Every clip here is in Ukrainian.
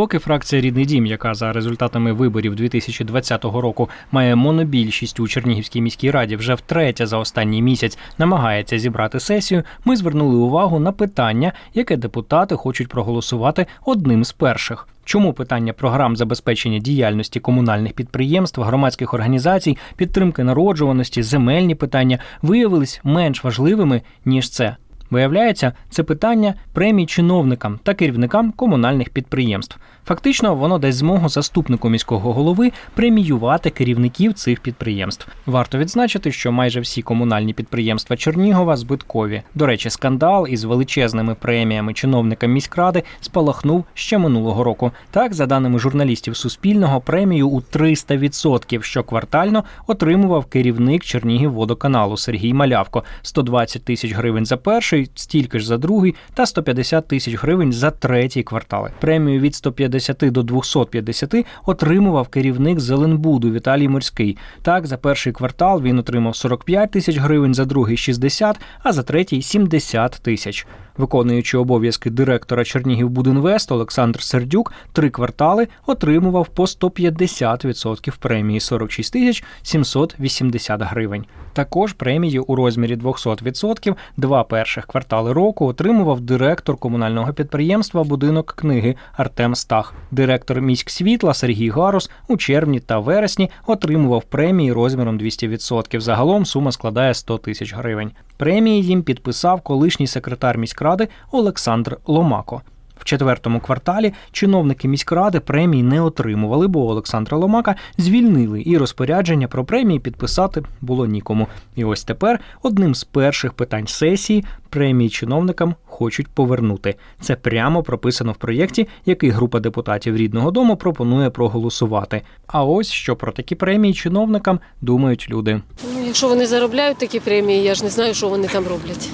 Поки фракція Рідний дім, яка за результатами виборів 2020 року має монобільшість у Чернігівській міській раді, вже втретє за останній місяць намагається зібрати сесію. Ми звернули увагу на питання, яке депутати хочуть проголосувати одним з перших. Чому питання програм забезпечення діяльності комунальних підприємств, громадських організацій, підтримки народжуваності, земельні питання виявились менш важливими ніж це? Виявляється, це питання премій чиновникам та керівникам комунальних підприємств. Фактично, воно дасть змогу заступнику міського голови преміювати керівників цих підприємств. Варто відзначити, що майже всі комунальні підприємства Чернігова збиткові. До речі, скандал із величезними преміями чиновникам міськради спалахнув ще минулого року. Так, за даними журналістів Суспільного, премію у 300% щоквартально отримував керівник Чернігівводоканалу Сергій Малявко 120 тисяч гривень за перший, стільки ж за другий та 150 тисяч гривень за третій квартали. Премію від 150 до 250 отримував керівник Зеленбуду Віталій Морський. Так, за перший квартал він отримав 45 тисяч гривень, за другий 60, а за третій 70 тисяч. Виконуючи обов'язки директора Чернігівбудінвест Олександр Сердюк три квартали отримував по 150% премії 46 тисяч 780 гривень. Також премії у розмірі 200% два перших квартали року отримував директор комунального підприємства Будинок книги Артем Стах. Директор міськ світла Сергій Гарус у червні та вересні отримував премії розміром 200%. Загалом сума складає 100 тисяч гривень. Премії їм підписав колишній секретар міськради Олександр Ломако. В четвертому кварталі чиновники міськради премії не отримували, бо Олександра Ломака звільнили, і розпорядження про премії підписати було нікому. І ось тепер одним з перших питань сесії премії чиновникам хочуть повернути. Це прямо прописано в проєкті, який група депутатів рідного дому пропонує проголосувати. А ось що про такі премії чиновникам думають люди. Ну, якщо вони заробляють такі премії, я ж не знаю, що вони там роблять.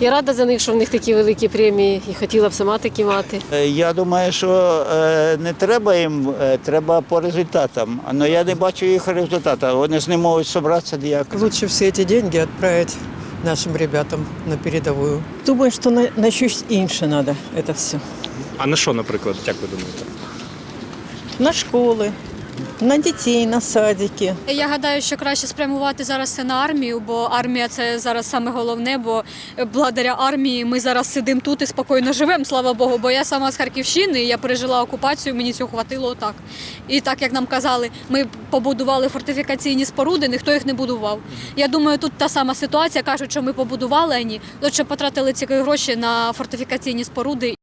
Я рада за них, що в них такі великі премії, і хотіла б сама такі мати. Е, Я думаю, що е, не треба їм, е, треба по результатам. Але я не бачу їх результату. Вони ж не можуть зібратися ніяк. Лучше все эти деньги отправить нашим ребятам на передовую. Думаю, що на, на щось інше треба це все. А на що, наприклад, як ви думаєте? На школи, на дітей, на садики. Я гадаю, що краще спрямувати зараз це на армію, бо армія це зараз саме головне. Бо благодаря армії ми зараз сидимо тут і спокійно живемо, слава Богу. Бо я сама з Харківщини, я пережила окупацію, мені цього хватило так. І так як нам казали, ми побудували фортифікаційні споруди, ніхто їх не будував. Я думаю, тут та сама ситуація. кажуть, що ми побудували, а ні. Лучше потратили ці гроші на фортифікаційні споруди